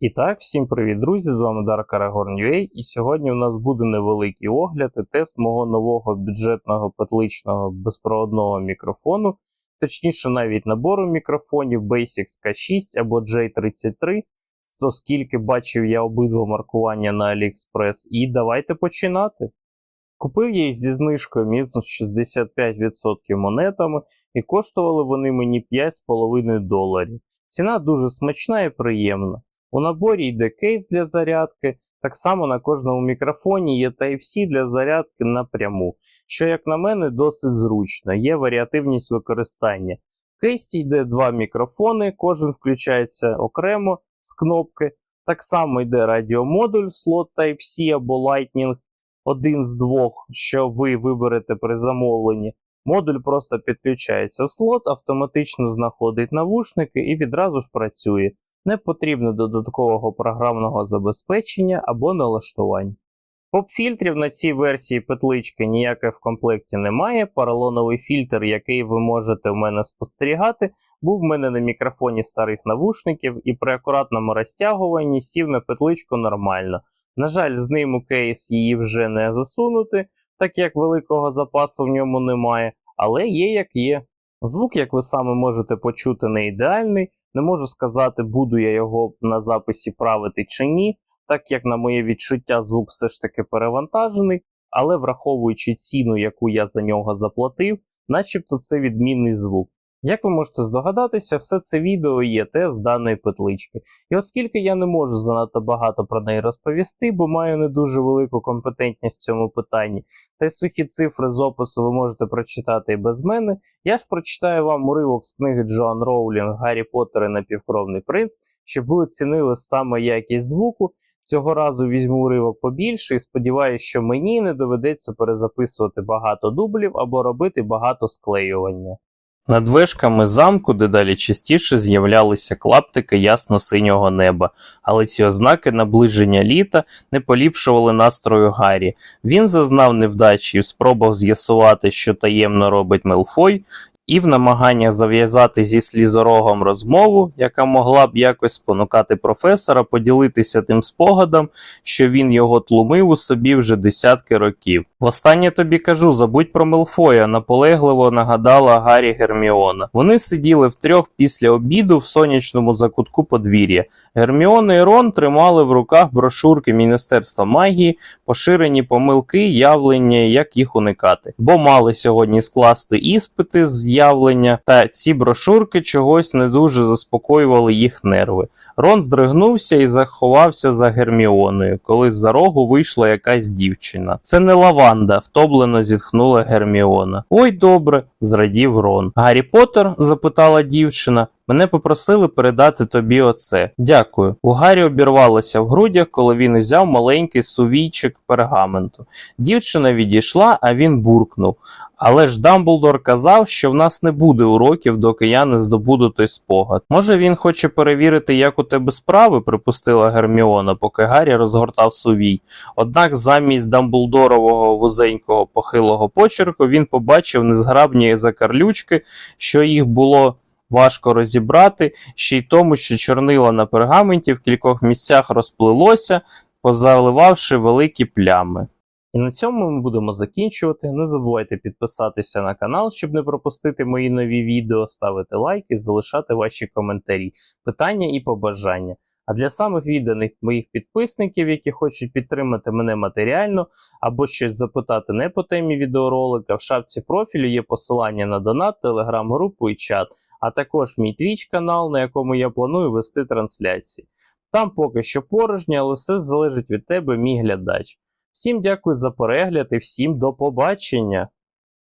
І так, всім привіт, друзі! З вами Дар Карагорн.ua і сьогодні у нас буде невеликий огляд і тест мого нового бюджетного петличного безпроводного мікрофону, точніше навіть набору мікрофонів Basics K6 або J33, то скільки бачив я обидва маркування на AliExpress, і давайте починати. Купив я їх зі знижкою міцно 65% монетами, і коштували вони мені 5,5 доларів. Ціна дуже смачна і приємна. У наборі йде кейс для зарядки. Так само на кожному мікрофоні є Type-C для зарядки напряму, що, як на мене, досить зручно, є варіативність використання. В кейсі йде два мікрофони, кожен включається окремо з кнопки. Так само йде радіомодуль, слот Type-C або Lightning, один з двох, що ви виберете при замовленні. Модуль просто підключається в слот, автоматично знаходить навушники і відразу ж працює не потрібно додаткового програмного забезпечення або налаштувань. Поп-фільтрів на цій версії петлички ніяких в комплекті немає. Поролоновий фільтр, який ви можете в мене спостерігати, був в мене на мікрофоні старих навушників і при акуратному розтягуванні сів на петличку нормально. На жаль, з ним у кейс її вже не засунути, так як великого запасу в ньому немає, але є як є. Звук, як ви саме можете почути, не ідеальний. Не можу сказати, буду я його на записі правити чи ні, так як на моє відчуття звук все ж таки перевантажений, але враховуючи ціну, яку я за нього заплатив, начебто це відмінний звук. Як ви можете здогадатися, все це відео є тест даної петлички. І оскільки я не можу занадто багато про неї розповісти, бо маю не дуже велику компетентність в цьому питанні, та й сухі цифри з опису ви можете прочитати і без мене, я ж прочитаю вам уривок з книги Джоан Роулінг Гаррі Поттер і Напівкровний принц, щоб ви оцінили саме якість звуку. Цього разу візьму уривок побільше і сподіваюся, що мені не доведеться перезаписувати багато дублів або робити багато склеювання. Над вишками замку дедалі частіше з'являлися клаптики ясно-синього неба, але ці ознаки наближення літа не поліпшували настрою Гаррі. Він зазнав невдачі і спробував з'ясувати, що таємно робить Мелфой, і в намаганнях зав'язати зі слізорогом розмову, яка могла б якось спонукати професора поділитися тим спогадом, що він його тлумив у собі вже десятки років. Востаннє тобі кажу, забудь про Мелфоя, наполегливо нагадала Гаррі Герміона. Вони сиділи втрьох після обіду в сонячному закутку подвір'я. Герміона і Рон тримали в руках брошурки Міністерства магії, поширені помилки, явлення, як їх уникати, бо мали сьогодні скласти іспити з явлення, та ці брошурки чогось не дуже заспокоювали їх нерви. Рон здригнувся і заховався за Герміоною, коли з-за рогу вийшла якась дівчина. Це не лаванда, втоблено зітхнула Герміона. Ой, добре, зрадів Рон. Гаррі Поттер? запитала дівчина. Мене попросили передати тобі оце. Дякую. У Гаррі обірвалося в грудях, коли він узяв маленький сувійчик пергаменту. Дівчина відійшла, а він буркнув. Але ж Дамблдор казав, що в нас не буде уроків, доки я не здобуду той спогад. Може він хоче перевірити, як у тебе справи, припустила Герміона, поки Гаррі розгортав сувій. Однак замість Дамблдорового вузенького похилого почерку він побачив незграбні закарлючки, що їх було. Важко розібрати, ще й тому, що чорнило на пергаменті в кількох місцях розплилося, позаливавши великі плями. І на цьому ми будемо закінчувати. Не забувайте підписатися на канал, щоб не пропустити мої нові відео, ставити лайки, залишати ваші коментарі, питання і побажання. А для самих відданих моїх підписників, які хочуть підтримати мене матеріально або щось запитати не по темі відеоролика, в шапці профілю є посилання на донат, телеграм-групу і чат, а також мій твіч канал, на якому я планую вести трансляції. Там поки що порожньо, але все залежить від тебе, мій глядач. Всім дякую за перегляд і всім до побачення!